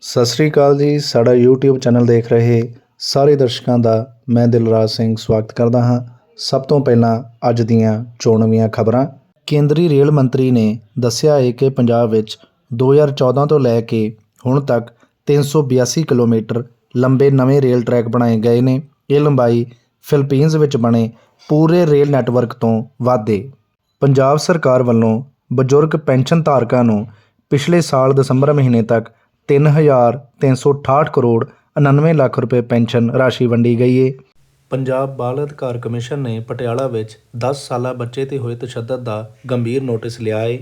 ਸਤਿ ਸ੍ਰੀ ਅਕਾਲ ਜੀ। ਸਾਡਾ YouTube channel ਦੇਖ ਰਹੇ ਸਾਰੇ ਦਰਸ਼ਕਾਂ ਦਾ ਮੈਂ ਦਿਲਰਾਜ ਸਿੰਘ ਸਵਾਗਤ ਕਰਦਾ ਹਾਂ। ਸਭ ਤੋਂ ਪਹਿਲਾਂ ਅੱਜ ਦੀਆਂ ਚੋਣਵੀਆਂ ਖਬਰਾਂ। ਕੇਂਦਰੀ ਰੇਲ ਮੰਤਰੀ ਨੇ ਦੱਸਿਆ ਹੈ ਕਿ ਪੰਜਾਬ ਵਿੱਚ 2014 ਤੋਂ ਲੈ ਕੇ ਹੁਣ ਤੱਕ 382 ਕਿਲੋਮੀਟਰ ਲੰਬੇ ਨਵੇਂ ਰੇਲ ਟਰੈਕ ਬਣਾਏ ਗਏ ਨੇ। ਇਹ ਲੰਬਾਈ ਫਿਲੀਪੀਨਜ਼ ਵਿੱਚ ਬਣੇ ਪੂਰੇ ਰੇਲ ਨੈਟਵਰਕ ਤੋਂ ਵੱਧ। ਹੈ ਪੰਜਾਬ ਸਰਕਾਰ ਵੱਲੋਂ ਬਜ਼ੁਰਗ ਪੈਨਸ਼ਨ ਧਾਰਕਾਂ ਨੂੰ ਪਿਛਲੇ ਸਾਲ ਦਸੰਬਰ ਮਹੀਨੇ ਤੱਕ 3368 ਕਰੋੜ 99 ਲੱਖ ਰੁਪਏ ਪੈਨਸ਼ਨ ਰਾਸ਼ੀ ਵੰਡੀ ਗਈ ਹੈ ਪੰਜਾਬ ਬਾਲ ਅਧਿਕਾਰ ਕਮਿਸ਼ਨ ਨੇ ਪਟਿਆਲਾ ਵਿੱਚ 10 ਸਾਲਾ ਬੱਚੇ ਤੇ ਹੋਏ ਤਸ਼ੱਦਦ ਦਾ ਗੰਭੀਰ ਨੋਟਿਸ ਲਿਆ ਹੈ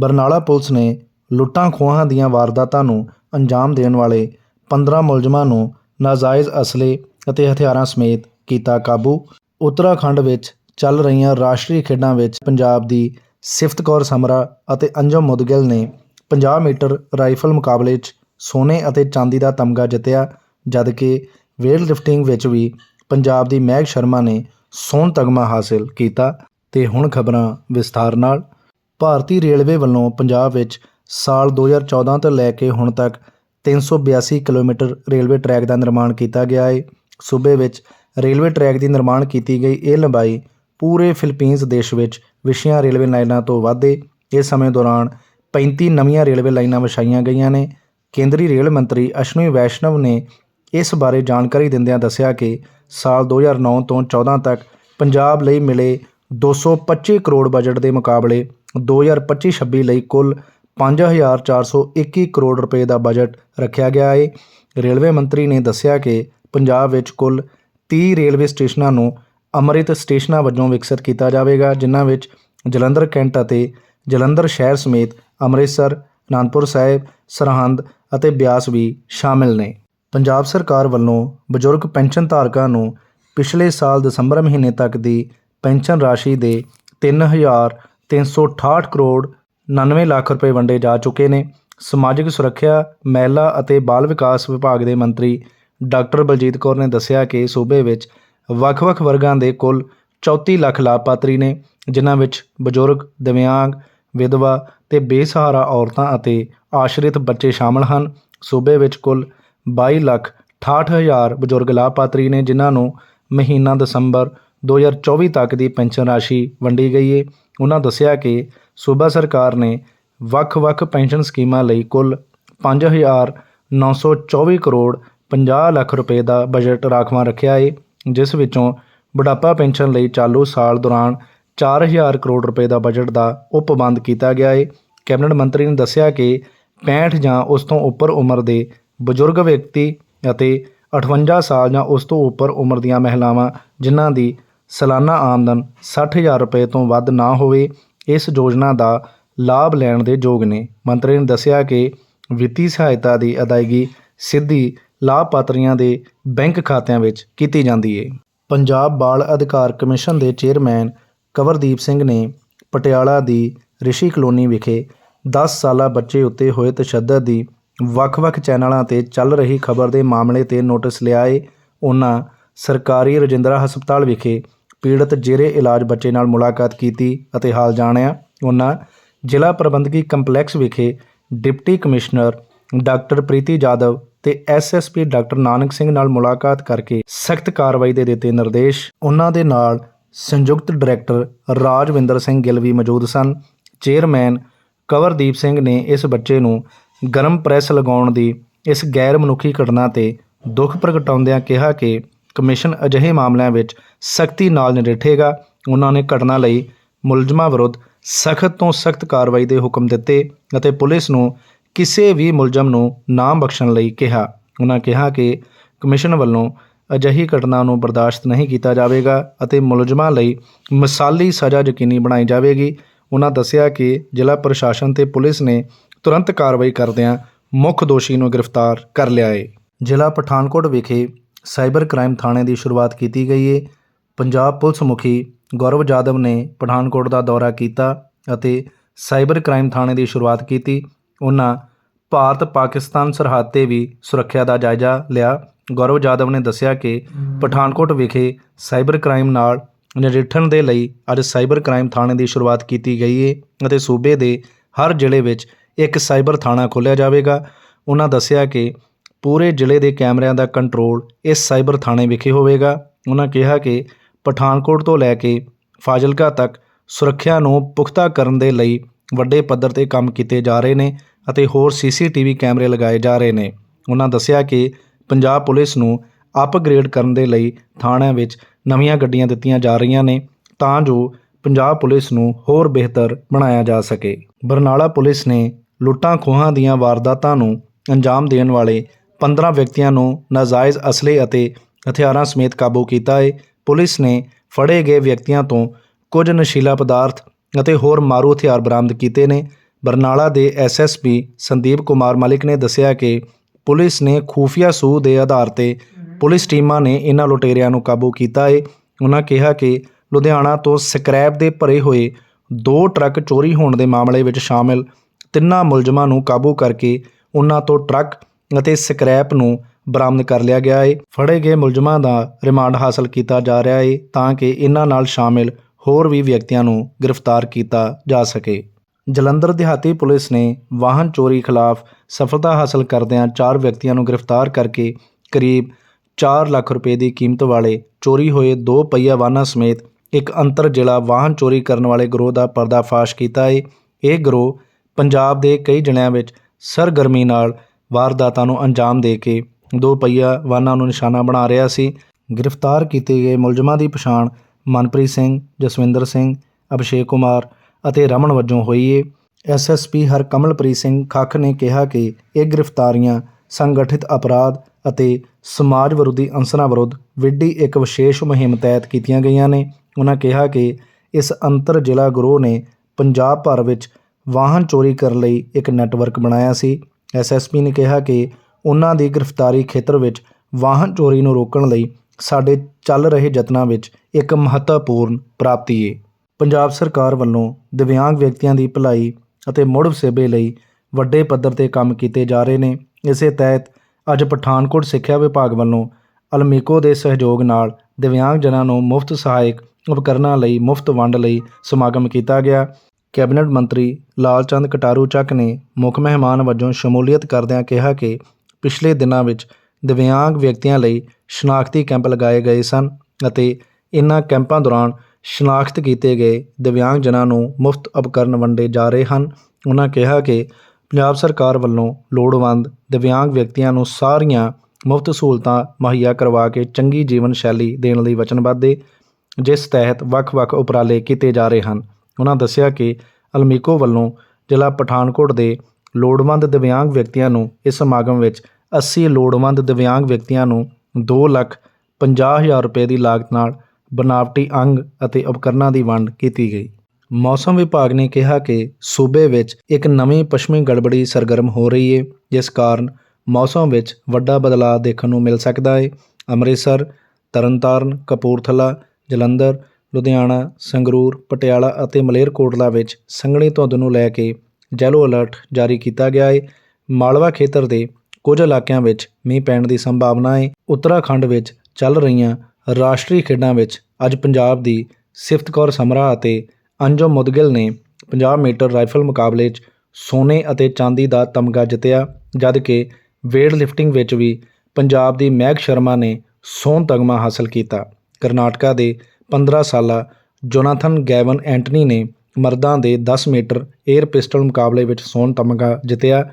ਬਰਨਾਲਾ ਪੁਲਿਸ ਨੇ ਲੁੱਟਾਂ ਖੋਹਾਂ ਦੀਆਂ ਵਾਰਦਾਤਾਂ ਨੂੰ ਅੰਜਾਮ ਦੇਣ ਵਾਲੇ 15 ਮੁਲਜ਼ਮਾਂ ਨੂੰ ਨਾਜਾਇਜ਼ ਅਸਲੇ ਅਤੇ ਹਥਿਆਰਾਂ ਸਮੇਤ ਕੀਤਾ ਕਾਬੂ। ਉੱਤਰਾਖੰਡ ਵਿੱਚ ਚੱਲ ਰਹੀਆਂ ਰਾਸ਼ਟਰੀ ਖੇਡਾਂ ਵਿੱਚ ਪੰਜਾਬ ਦੀ ਸਿਫਤ ਕੌਰ ਸਮਰਾ ਅਤੇ ਅੰਜਮ ਮੁਦਗਿਲ ਨੇ 50 ਮੀਟਰ ਰਾਈਫਲ ਮੁਕਾਬਲੇ 'ਚ ਸੋਨੇ ਅਤੇ ਚਾਂਦੀ ਦਾ ਤਮਗਾ ਜਿੱਤਿਆ, ਜਦਕਿ ਵੇਟ ਲਿਫਟਿੰਗ ਵਿੱਚ ਵੀ ਪੰਜਾਬ ਦੀ ਮਹਿਕ ਸ਼ਰਮਾ ਨੇ ਸੋਨ ਤਗਮਾ ਹਾਸਿਲ ਕੀਤਾ ਤੇ ਹੁਣ ਖਬਰਾਂ ਵਿਸਥਾਰ ਨਾਲ। ਭਾਰਤੀ ਰੇਲਵੇ ਵੱਲੋਂ ਪੰਜਾਬ ਵਿੱਚ ਸਾਲ 2014 ਤੋਂ ਲੈ ਕੇ ਹੁਣ ਤੱਕ 382 ਕਿਲੋਮੀਟਰ ਰੇਲਵੇ ਟਰੈਕ ਦਾ ਨਿਰਮਾਣ ਕੀਤਾ ਗਿਆ ਹੈ ਸੂਬੇ ਵਿੱਚ ਰੇਲਵੇ ਟਰੈਕ ਦੀ ਨਿਰਮਾਣ ਕੀਤੀ ਗਈ ਇਹ ਲੰਬਾਈ ਪੂਰੇ ਫਿਲੀਪੀਨਜ਼ ਦੇਸ਼ ਵਿੱਚ ਵਿਸ਼ਿਆਂ ਰੇਲਵੇ ਲਾਈਨਾਂ ਤੋਂ ਵੱਧ ਹੈ ਇਸ ਸਮੇਂ ਦੌਰਾਨ 35 ਨਵੀਆਂ ਰੇਲਵੇ ਲਾਈਨਾਂ ਵਿਛਾਈਆਂ ਗਈਆਂ ਨੇ। ਕੇਂਦਰੀ ਰੇਲ ਮੰਤਰੀ ਅਸ਼ਵਨੀ ਵੈਸ਼ਨਵ ਨੇ ਇਸ ਬਾਰੇ ਜਾਣਕਾਰੀ ਦਿੰਦਿਆਂ ਦੱਸਿਆ ਕਿ ਸਾਲ 2009 ਤੋਂ 14 ਤੱਕ ਪੰਜਾਬ ਲਈ ਮਿਲੇ 225 ਕਰੋੜ ਬਜਟ ਦੇ ਮੁਕਾਬਲੇ 2025-26 ਲਈ ਕੁੱਲ 5421 ਕਰੋੜ ਰੁਪਏ ਦਾ ਬਜਟ ਰੱਖਿਆ ਗਿਆ ਹੈ ਰੇਲਵੇ ਮੰਤਰੀ ਨੇ ਦੱਸਿਆ ਕਿ ਪੰਜਾਬ ਵਿੱਚ ਕੁੱਲ 30 ਰੇਲਵੇ ਸਟੇਸ਼ਨਾਂ ਨੂੰ ਅੰਮ੍ਰਿਤ ਸਟੇਸ਼ਨਾਂ ਵਜੋਂ ਵਿਕਸਿਤ ਕੀਤਾ ਜਾਵੇਗਾ, ਜਿਨ੍ਹਾਂ ਵਿੱਚ ਜਲੰਧਰ, ਕੈਂਟ ਅਤੇ ਜਲੰਧਰ ਸ਼ਹਿਰ ਸਮੇਤ ਅੰਮ੍ਰਿਤਸਰ, ਅਨੰਦਪੁਰ ਸਾਹਿਬ, ਸਰਹੰਦ ਅਤੇ ਬਿਆਸ ਵੀ ਸ਼ਾਮਿਲ ਨੇ। ਪੰਜਾਬ ਸਰਕਾਰ ਵੱਲੋਂ ਬਜ਼ੁਰਗ ਪੈਨਸ਼ਨ ਧਾਰਕਾਂ ਨੂੰ ਪਿਛਲੇ ਸਾਲ ਦਸੰਬਰ ਮਹੀਨੇ ਤੱਕ ਦੀ ਪੈਨਸ਼ਨ ਰਾਸ਼ੀ ਦੇ 3368 ਕਰੋੜ 99 ਲੱਖ ਰੁਪਏ ਵੰਡੇ ਜਾ ਚੁੱਕੇ ਨੇ। ਸਮਾਜਿਕ ਸੁਰੱਖਿਆ, ਮਹਿਲਾ ਅਤੇ ਬਾਲ ਵਿਕਾਸ ਵਿਭਾਗ ਦੇ ਮੰਤਰੀ ਡਾਕਟਰ ਬਲਜੀਤ ਕੌਰ ਨੇ ਦੱਸਿਆ ਕਿ ਸੂਬੇ ਵਿੱਚ ਵੱਖ-ਵੱਖ ਵਰਗਾਂ ਦੇ ਕੁੱਲ 34 ਲੱਖ ਲਾਭਪਾਤਰੀ ਨੇ, ਜਿਨ੍ਹਾਂ ਵਿੱਚ ਬਜ਼ੁਰਗ, ਦਿਵਿਆਂਗ, ਵਿਧਵਾ ਤੇ ਬੇਸਹਾਰਾ ਔਰਤਾਂ ਅਤੇ ਆਸ਼ਰਿਤ ਬੱਚੇ ਸ਼ਾਮਲ ਹਨ। ਸੂਬੇ ਵਿੱਚ ਕੁੱਲ 22 ਲੱਖ 68 ਹਜ਼ਾਰ ਬਜ਼ੁਰਗ ਲਾਭਪਾਤਰੀ ਨੇ, ਜਿਨ੍ਹਾਂ ਨੂੰ ਮਹੀਨਾ ਦਸੰਬਰ 2024 ਤੱਕ ਦੀ ਪੈਨਸ਼ਨ ਰਾਸ਼ੀ ਵੰਡੀ ਗਈ ਹੈ ਉਹਨਾਂ ਦੱਸਿਆ ਕਿ ਸੂਬਾ ਸਰਕਾਰ ਨੇ ਵੱਖ-ਵੱਖ ਪੈਨਸ਼ਨ ਸਕੀਮਾਂ ਲਈ ਕੁੱਲ 5924 ਕਰੋੜ 50 ਲੱਖ ਰੁਪਏ ਦਾ ਬਜਟ ਰਾਖਵਾਂ ਰੱਖਿਆ ਹੈ ਜਿਸ ਵਿੱਚੋਂ ਬੁਢਾਪਾ ਪੈਨਸ਼ਨ ਲਈ ਚਾਲੂ ਸਾਲ ਦੌਰਾਨ 4000 ਕਰੋੜ ਰੁਪਏ ਦਾ ਬਜਟ ਦਾ ਉਪਬੰਧ ਕੀਤਾ ਗਿਆ ਹੈ ਕੈਬਨਿਟ ਮੰਤਰੀ ਨੇ ਦੱਸਿਆ ਕਿ 65 ਜਾਂ ਉਸ ਤੋਂ ਉੱਪਰ ਉਮਰ ਦੇ ਬਜ਼ੁਰਗ ਵਿਅਕਤੀ ਅਤੇ 58 ਸਾਲ ਜਾਂ ਉਸ ਤੋਂ ਉੱਪਰ ਉਮਰ ਦੀਆਂ ਮਹਿਲਾਵਾਂ, ਜਿਨ੍ਹਾਂ ਦੀ ਸਾਲਾਨਾ ਆਮਦਨ 60000 ਰੁਪਏ ਤੋਂ ਵੱਧ ਨਾ ਹੋਵੇ, ਇਸ ਯੋਜਨਾ ਦਾ ਲਾਭ ਲੈਣ ਦੇ ਯੋਗ ਨੇ। ਮੰਤਰੀ ਨੇ ਦੱਸਿਆ ਕਿ ਵਿੱਤੀ ਸਹਾਇਤਾ ਦੀ ਅਦਾਇਗੀ ਸਿੱਧੀ ਲਾਭਪਾਤਰੀਆਂ ਦੇ ਬੈਂਕ ਖਾਤਿਆਂ ਵਿੱਚ ਕੀਤੀ ਜਾਂਦੀ ਹੈ ਪੰਜਾਬ ਬਾਲ ਅਧਿਕਾਰ ਕਮਿਸ਼ਨ ਦੇ ਚੇਅਰਮੈਨ ਕਵਰਦੀਪ ਸਿੰਘ ਨੇ ਪਟਿਆਲਾ ਦੀ ਰਿਸ਼ੀ ਕਲੋਨੀ ਵਿਖੇ 10 ਸਾਲਾ ਬੱਚੇ ਉੱਤੇ ਹੋਏ ਤਸ਼ੱਦਦ ਦੀ ਵੱਖ-ਵੱਖ ਚੈਨਲਾਂ ਤੇ ਚੱਲ ਰਹੀ ਖਬਰ ਦੇ ਮਾਮਲੇ ਤੇ ਨੋਟਿਸ ਲਿਆ ਏ ਉਹਨਾਂ ਸਰਕਾਰੀ ਰਜਿੰਦਰਾ ਹਸਪਤਾਲ ਵਿਖੇ ਪੀੜਤ ਜੇਰੇ ਇਲਾਜ ਬੱਚੇ ਨਾਲ ਮੁਲਾਕਾਤ ਕੀਤੀ ਅਤੇ ਹਾਲ ਜਾਣਿਆ। ਉਹਨਾਂ ਜ਼ਿਲ੍ਹਾ ਪ੍ਰਬੰਧਕੀ ਕੰਪਲੈਕਸ ਵਿਖੇ deputy commissioner doctor Preeti Jadav ਤੇ ਐਸਐਸਪੀ ਡਾਕਟਰ ਨਾਨਕ ਸਿੰਘ ਨਾਲ ਮੁਲਾਕਾਤ ਕਰਕੇ ਸਖਤ ਕਾਰਵਾਈ ਦੇ ਦਿੱਤੇ ਨਿਰਦੇਸ਼। ਉਹਨਾਂ ਦੇ ਨਾਲ ਸੰਯੁਕਤ ਡਾਇਰੈਕਟਰ ਰਾਜਵਿੰਦਰ ਸਿੰਘ ਗਿੱਲ ਵੀ ਮੌਜੂਦ ਸਨ। ਚੇਅਰਮੈਨ ਕਵਰਦੀਪ ਸਿੰਘ ਨੇ ਇਸ ਬੱਚੇ ਨੂੰ ਗਰਮ ਪ੍ਰੈਸ ਲਗਾਉਣ ਦੀ ਇਸ ਗੈਰ ਮਨੁੱਖੀ ਘਟਨਾ ਤੇ ਦੁੱਖ ਪ੍ਰਗਟਾਉਂਦਿਆਂ ਕਿਹਾ ਕਿ ਕਮਿਸ਼ਨ ਅਜਿਹੇ ਮਾਮਲਿਆਂ ਵਿੱਚ ਸਖਤੀ ਨਾਲ ਨਜਿੱਠੇਗਾ। ਉਹਨਾਂ ਨੇ ਘਟਨਾ ਲਈ ਮੁਲਜ਼ਮਾਂ ਵਿਰੁੱਧ ਸਖਤ ਤੋਂ ਸਖਤ ਕਾਰਵਾਈ ਦੇ ਹੁਕਮ ਦਿੱਤੇ ਅਤੇ ਪੁਲਿਸ ਨੂੰ ਕਿਸੇ ਵੀ ਮੁਲਜ਼ਮ ਨੂੰ ਨਾਮ ਬਖਸ਼ਣ ਲਈ ਕਿਹਾ। ਉਹਨਾਂ ਕਿਹਾ ਕਿ ਕਮਿਸ਼ਨ ਵੱਲੋਂ ਅਜਿਹੀ ਘਟਨਾ ਨੂੰ ਬਰਦਾਸ਼ਤ ਨਹੀਂ ਕੀਤਾ ਜਾਵੇਗਾ ਅਤੇ ਮੁਲਜ਼ਮਾਂ ਲਈ ਮਿਸਾਲੀ ਸਜ਼ਾ ਯਕੀਨੀ ਬਣਾਈ ਜਾਵੇਗੀ। ਉਹਨਾਂ ਦੱਸਿਆ ਕਿ ਜ਼ਿਲ੍ਹਾ ਪ੍ਰਸ਼ਾਸਨ ਤੇ ਪੁਲਿਸ ਨੇ ਤੁਰੰਤ ਕਾਰਵਾਈ ਕਰਦਿਆਂ ਮੁੱਖ ਦੋਸ਼ੀ ਨੂੰ ਗ੍ਰਿਫਤਾਰ ਕਰ ਲਿਆ ਹੈ। ਜ਼ਿਲ੍ਹਾ ਪਠਾਨਕੋਟ ਵਿਖੇ ਸਾਈਬਰ ਕ੍ਰਾਈਮ ਥਾਣੇ ਦੀ ਸ਼ੁਰੂਆਤ ਕੀਤੀ ਗਈ ਹੈ। ਪੰਜਾਬ ਪੁਲਿਸ ਮੁਖੀ ਗੌਰਵ ਜਾਦਵ ਨੇ ਪਠਾਨਕੋਟ ਦਾ ਦੌਰਾ ਕੀਤਾ ਅਤੇ ਸਾਈਬਰ ਕ੍ਰਾਈਮ ਥਾਣੇ ਦੀ ਸ਼ੁਰੂਆਤ ਕੀਤੀ। ਉਹਨਾਂ ਭਾਰਤ ਪਾਕਿਸਤਾਨ ਸਰਹੱਦ ਤੇ ਵੀ ਸੁਰੱਖਿਆ ਦਾ ਜਾਇਜ਼ਾ ਲਿਆ। ਗੌਰਵ ਜਾਦਵ ਨੇ ਦੱਸਿਆ ਕਿ ਪਠਾਨਕੋਟ ਵਿਖੇ ਸਾਈਬਰ ਕ੍ਰਾਈਮ ਨਾਲ ਨਜਿੱਠਣ ਦੇ ਲਈ ਅੱਜ ਸਾਈਬਰ ਕ੍ਰਾਈਮ ਥਾਣੇ ਦੀ ਸ਼ੁਰੂਆਤ ਕੀਤੀ ਗਈ ਹੈ ਅਤੇ ਸੂਬੇ ਦੇ ਹਰ ਜ਼ਿਲ੍ਹੇ ਵਿੱਚ ਇੱਕ ਸਾਈਬਰ ਥਾਣਾ ਖੋਲ੍ਹਿਆ ਜਾਵੇਗਾ। ਉਹਨਾਂ ਦੱਸਿਆ ਕਿ ਪੂਰੇ ਜ਼ਿਲ੍ਹੇ ਦੇ ਕੈਮਰਿਆਂ ਦਾ ਕੰਟਰੋਲ ਇਸ ਸਾਈਬਰ ਥਾਣੇ ਵਿਖੇ ਹੋਵੇਗਾ। ਉਹਨਾਂ ਕਿਹਾ ਕਿ ਪਠਾਨਕੋਟ ਤੋਂ ਲੈ ਕੇ ਫਾਜ਼ਿਲਕਾ ਤੱਕ ਸੁਰੱਖਿਆ ਨੂੰ ਪੁਖਤਾ ਕਰਨ ਦੇ ਲਈ ਵੱਡੇ ਪੱਧਰ ਤੇ ਕੰਮ ਕੀਤੇ ਜਾ ਰਹੇ ਨੇ ਅਤੇ ਹੋਰ ਸੀਸੀਟੀਵੀ ਕੈਮਰੇ ਲਗਾਏ ਜਾ ਰਹੇ ਨੇ। ਉਹਨਾਂ ਦੱਸਿਆ ਕਿ ਪੰਜਾਬ ਪੁਲਿਸ ਨੂੰ ਅਪਗ੍ਰੇਡ ਕਰਨ ਦੇ ਲਈ ਥਾਣਿਆਂ ਵਿੱਚ ਨਵੀਆਂ ਗੱਡੀਆਂ ਦਿੱਤੀਆਂ ਜਾ ਰਹੀਆਂ ਨੇ ਤਾਂ ਜੋ ਪੰਜਾਬ ਪੁਲਿਸ ਨੂੰ ਹੋਰ ਬਿਹਤਰ ਬਣਾਇਆ ਜਾ ਸਕੇ। ਬਰਨਾਲਾ ਪੁਲਿਸ ਨੇ ਲੁੱਟਾਂ ਖੋਹਾਂ ਦੀਆਂ ਵਾਰਦਾਤਾਂ ਨੂੰ ਅੰਜਾਮ ਦੇਣ ਵਾਲੇ 15 ਵਿਅਕਤੀਆਂ ਨੂੰ ਨਾਜਾਇਜ਼ ਅਸਲੇ ਅਤੇ ਹਥਿਆਰਾਂ ਸਮੇਤ ਕਾਬੂ ਕੀਤਾ ਹੈ ਪੁਲਿਸ ਨੇ ਫੜੇ ਗਏ ਵਿਅਕਤੀਆਂ ਤੋਂ ਕੁਝ ਨਸ਼ੀਲਾ ਪਦਾਰਥ ਅਤੇ ਹੋਰ ਮਾਰੂ ਹਥਿਆਰ ਬਰਾਮਦ ਕੀਤੇ ਨੇ। ਬਰਨਾਲਾ ਦੇ ਐਸਐਸਪੀ ਸੰਦੀਪ ਕੁਮਾਰ ਮਲਿਕ ਨੇ ਦੱਸਿਆ ਕਿ ਪੁਲਿਸ ਨੇ ਖੂਫੀਆ ਸੂਹ ਦੇ ਆਧਾਰ ਤੇ ਪੁਲਿਸ ਟੀਮਾਂ ਨੇ ਇਹਨਾਂ ਲੁਟੇਰਿਆਂ ਨੂੰ ਕਾਬੂ ਕੀਤਾ ਹੈ ਉਹਨਾਂ ਕਿਹਾ ਕਿ ਲੁਧਿਆਣਾ ਤੋਂ ਸਕ੍ਰੈਪ ਦੇ ਭਰੇ ਹੋਏ ਦੋ ਟਰੱਕ ਚੋਰੀ ਹੋਣ ਦੇ ਮਾਮਲੇ ਵਿੱਚ ਸ਼ਾਮਿਲ ਤਿੰਨਾਂ ਮੁਲਜ਼ਮਾਂ ਨੂੰ ਕਾਬੂ ਕਰਕੇ ਉਹਨਾਂ ਤੋਂ ਟਰੱਕ ਅਤੇ ਸਕ੍ਰੈਪ ਨੂੰ ਬਰਾਮਦ ਕਰ ਲਿਆ ਗਿਆ ਹੈ ਫੜੇ ਗਏ ਮੁਲਜ਼ਮਾਂ ਦਾ ਰਿਮਾਂਡ ਹਾਸਲ ਕੀਤਾ ਜਾ ਰਿਹਾ ਹੈ ਤਾਂ ਕਿ ਇਹਨਾਂ ਨਾਲ ਸ਼ਾਮਿਲ ਹੋਰ ਵੀ ਵਿਅਕਤੀਆਂ ਨੂੰ ਗ੍ਰਿਫਤਾਰ ਕੀਤਾ ਜਾ ਸਕੇ। ਜਲੰਧਰ ਦਿਹਾਤੀ ਪੁਲਿਸ ਨੇ ਵਾਹਨ ਚੋਰੀ ਖਿਲਾਫ ਸਫਲਤਾ ਹਾਸਲ ਕਰਦਿਆਂ ਚਾਰ ਵਿਅਕਤੀਆਂ ਨੂੰ ਗ੍ਰਿਫਤਾਰ ਕਰਕੇ ਕਰੀਬ 4 ਲੱਖ ਰੁਪਏ ਦੀ ਕੀਮਤ ਵਾਲੇ ਚੋਰੀ ਹੋਏ ਦੋ ਪਹੀਆ ਵਾਹਨਾਂ ਸਮੇਤ ਇੱਕ ਅੰਤਰ ਜ਼ਿਲ੍ਹਾ ਵਾਹਨ ਚੋਰੀ ਕਰਨ ਵਾਲੇ ਗਰੋਹ ਦਾ ਪਰਦਾਫਾਸ਼ ਕੀਤਾ ਹੈ ਇਹ ਗਰੋਹ ਪੰਜਾਬ ਦੇ ਕਈ ਜ਼ਿਲ੍ਹਿਆਂ ਵਿੱਚ ਸਰਗਰਮੀ ਨਾਲ ਵਾਰਦਾਤਾਂ ਨੂੰ ਅੰਜਾਮ ਦੇ ਕੇ ਦੋ ਪਹੀਆ ਵਾਹਨਾਂ ਨੂੰ ਨਿਸ਼ਾਨਾ ਬਣਾ ਰਿਹਾ ਸੀ। ਗ੍ਰਿਫਤਾਰ ਕੀਤੇ ਗਏ ਮੁਲਜ਼ਮਾਂ ਦੀ ਪਛਾਣ ਮਨਪ੍ਰੀਤ ਸਿੰਘ, ਜਸਵਿੰਦਰ ਸਿੰਘ, ਅਭਿਸ਼ੇਕ ਕੁਮਾਰ ਅਤੇ ਰਮਨ ਵਜੋਂ ਹੋਈ ਏ। ਐਸਐਸਪੀ ਹਰਕਮਲਪ੍ਰੀਤ ਸਿੰਘ ਖੱਖ ਨੇ ਕਿਹਾ ਕਿ ਇਹ ਗ੍ਰਿਫਤਾਰੀਆਂ ਸੰਗਠਿਤ ਅਪਰਾਧ ਅਤੇ ਸਮਾਜ ਵਿਰੋਧੀ ਅੰਸਰਾਂ ਵਿਰੁੱਧ ਵਿੱਢੀ ਇੱਕ ਵਿਸ਼ੇਸ਼ ਮੁਹਿੰਮ ਤਹਿਤ ਕੀਤੀਆਂ ਗਈਆਂ ਨੇ। ਉਹਨਾਂ ਕਿਹਾ ਕਿ ਇਸ ਅੰਤਰ ਜ਼ਿਲ੍ਹਾ ਗਰੋਹ ਨੇ ਪੰਜਾਬ ਭਰ ਵਿੱਚ ਵਾਹਨ ਚੋਰੀ ਕਰਨ ਲਈ ਇੱਕ ਨੈਟਵਰਕ ਬਣਾਇਆ ਸੀ। ਐਸਐਸਪੀ ਨੇ ਕਿਹਾ ਕਿ ਉਹਨਾਂ ਦੀ ਗ੍ਰਿਫਤਾਰੀ ਖੇਤਰ ਵਿੱਚ ਵਾਹਨ ਚੋਰੀ ਨੂੰ ਰੋਕਣ ਲਈ ਸਾਡੇ ਚੱਲ ਰਹੇ ਯਤਨਾਂ ਵਿੱਚ ਇੱਕ ਮਹੱਤਵਪੂਰਨ ਪ੍ਰਾਪਤੀ ਹੈ ਪੰਜਾਬ ਸਰਕਾਰ ਵੱਲੋਂ ਦਿਵਿਆਂਗ ਵਿਅਕਤੀਆਂ ਦੀ ਭਲਾਈ ਅਤੇ ਮੁੜ ਵਸੇਬੇ ਲਈ ਵੱਡੇ ਪੱਧਰ ਤੇ ਕੰਮ ਕੀਤੇ ਜਾ ਰਹੇ ਨੇ। ਇਸੇ ਤਹਿਤ ਅੱਜ ਪਠਾਨਕੋਟ ਸਿੱਖਿਆ ਵਿਭਾਗ ਵੱਲੋਂ ਅਲਮੀਕੋ ਦੇ ਸਹਿਯੋਗ ਨਾਲ ਦਿਵਿਆਂਗ ਜਨਾਂ ਨੂੰ ਮੁਫਤ ਸਹਾਇਕ ਉਪਕਰਨਾਂ ਲਈ ਮੁਫਤ ਵੰਡ ਲਈ ਸਮਾਗਮ ਕੀਤਾ ਗਿਆ। ਕੈਬਨਿਟ ਮੰਤਰੀ ਲਾਲਚੰਦ ਕਟਾਰੂ ਚੱਕ ਨੇ ਮੁੱਖ ਮਹਿਮਾਨ ਵਜੋਂ ਸ਼ਮੂਲੀਅਤ ਕਰਦਿਆਂ ਕਿਹਾ ਕਿ ਪਿਛਲੇ ਦਿਨਾਂ ਵਿੱਚ ਦਿਵਿਆਂਗ ਵਿਅਕਤੀਆਂ ਲਈ ਸ਼ਨਾਖਤੀ ਕੈਂਪ ਲਗਾਏ ਗਏ ਸਨ ਅਤੇ ਇਨ੍ਹਾਂ ਕੈਂਪਾਂ ਦੌਰਾਨ ਸ਼ਨਾਖਤ ਕੀਤੇ ਗਏ ਦਿਵਿਆਂਗਜਨਾਂ ਨੂੰ ਮੁਫਤ ਉਪਕਰਨ ਵੰਡੇ ਜਾ ਰਹੇ ਹਨ। ਉਹਨਾਂ ਕਿਹਾ ਕਿ ਪੰਜਾਬ ਸਰਕਾਰ ਵੱਲੋਂ ਲੋੜਵੰਦ ਦਿਵਿਆਂਗ ਵਿਅਕਤੀਆਂ ਨੂੰ ਸਾਰੀਆਂ ਮੁਫਤ ਸਹੂਲਤਾਂ ਮੁਹੱਈਆ ਕਰਵਾ ਕੇ ਚੰਗੀ ਜੀਵਨ ਸ਼ੈਲੀ ਦੇਣ ਲਈ ਵਚਨਬੱਧ ਹੈ ਜਿਸ ਤਹਿਤ ਵੱਖ-ਵੱਖ ਉਪਰਾਲੇ ਕੀਤੇ ਜਾ ਰਹੇ ਹਨ। ਉਹਨਾਂ ਦੱਸਿਆ ਕਿ ਅਲਮੀਕੋ ਵੱਲੋਂ ਜ਼ਿਲ੍ਹਾ ਪਠਾਨਕੋਟ ਦੇ ਲੋੜਵੰਦ ਦਿਵਿਆਂਗ ਵਿਅਕਤੀਆਂ ਨੂੰ ਇਸ ਸਮਾਗਮ ਵਿੱਚ 80 ਲੋੜਵੰਦ ਦਿਵਿਆਂਗ ਵਿਅਕਤੀਆਂ ਨੂੰ 2 ਲੱਖ 50 ਹਜ਼ਾਰ ਰੁਪਏ ਦੀ ਲਾਗਤ ਨਾਲ ਬਨਾਵਟੀ ਅੰਗ ਅਤੇ ਉਪਕਰਨਾਂ ਦੀ ਵੰਡ ਕੀਤੀ ਗਈ। ਮੌਸਮ ਵਿਭਾਗ ਨੇ ਕਿਹਾ ਕਿ ਸੂਬੇ ਵਿੱਚ ਇੱਕ ਨਵੀਂ ਪੱਛਮੀ ਗੜਬੜੀ ਸਰਗਰਮ ਹੋ ਰਹੀ ਹੈ ਜਿਸ ਕਾਰਨ ਮੌਸਮ ਵਿੱਚ ਵੱਡਾ ਬਦਲਾਅ ਦੇਖਣ ਨੂੰ ਮਿਲ ਸਕਦਾ ਹੈ ਅੰਮ੍ਰਿਤਸਰ, ਤਰਨਤਾਰਨ, ਕਪੂਰਥਲਾ, ਜਲੰਧਰ, ਲੁਧਿਆਣਾ, ਸੰਗਰੂਰ, ਪਟਿਆਲਾ ਅਤੇ ਮਲੇਰਕੋਟਲਾ ਵਿੱਚ ਸੰਘਣੀ ਧੁੰਦ ਨੂੰ ਲੈ ਕੇ ਯੈਲੋ ਅਲਰਟ ਜਾਰੀ ਕੀਤਾ ਗਿਆ ਹੈ ਮਾਲਵਾ ਖੇਤਰ ਦੇ ਕੁਝ ਇਲਾਕਿਆਂ ਵਿੱਚ ਮੀਂਹ ਪੈਣ ਦੀ ਸੰਭਾਵਨਾ ਹੈ ਉੱਤਰਾਖੰਡ ਵਿੱਚ ਚੱਲ ਰਹੀਆਂ ਰਾਸ਼ਟਰੀ ਖੇਡਾਂ ਵਿੱਚ ਅੱਜ ਪੰਜਾਬ ਦੀ ਸਿਫਤ ਕੌਰ ਸਮਰਾ ਅਤੇ ਅੰਜੂ ਮੁਦਗਿਲ ਨੇ 50 ਮੀਟਰ ਰਾਈਫਲ ਮੁਕਾਬਲੇ 'ਚ ਸੋਨੇ ਅਤੇ ਚਾਂਦੀ ਦਾ ਤਮਗਾ ਜਿੱਤਿਆ ਜਦਕਿ ਵੇਟ ਲਿਫਟਿੰਗ ਵਿੱਚ ਵੀ ਪੰਜਾਬ ਦੀ ਮਹਿਕ ਸ਼ਰਮਾ ਨੇ ਸੋਨ ਤਗਮਾ ਹਾਸਲ ਕੀਤਾ। ਕਰਨਾਟਕਾ ਦੇ 15 ਸਾਲਾ ਜੋਨਾਥਨ ਗੈਵਨ ਐਂਟਨੀ ਨੇ ਮਰਦਾਂ ਦੇ 10 ਮੀਟਰ 에ਅਰ ਪਿਸਟਲ ਮੁਕਾਬਲੇ ਵਿੱਚ ਸੋਨ ਤਮਗਾ ਜਿੱਤਿਆ।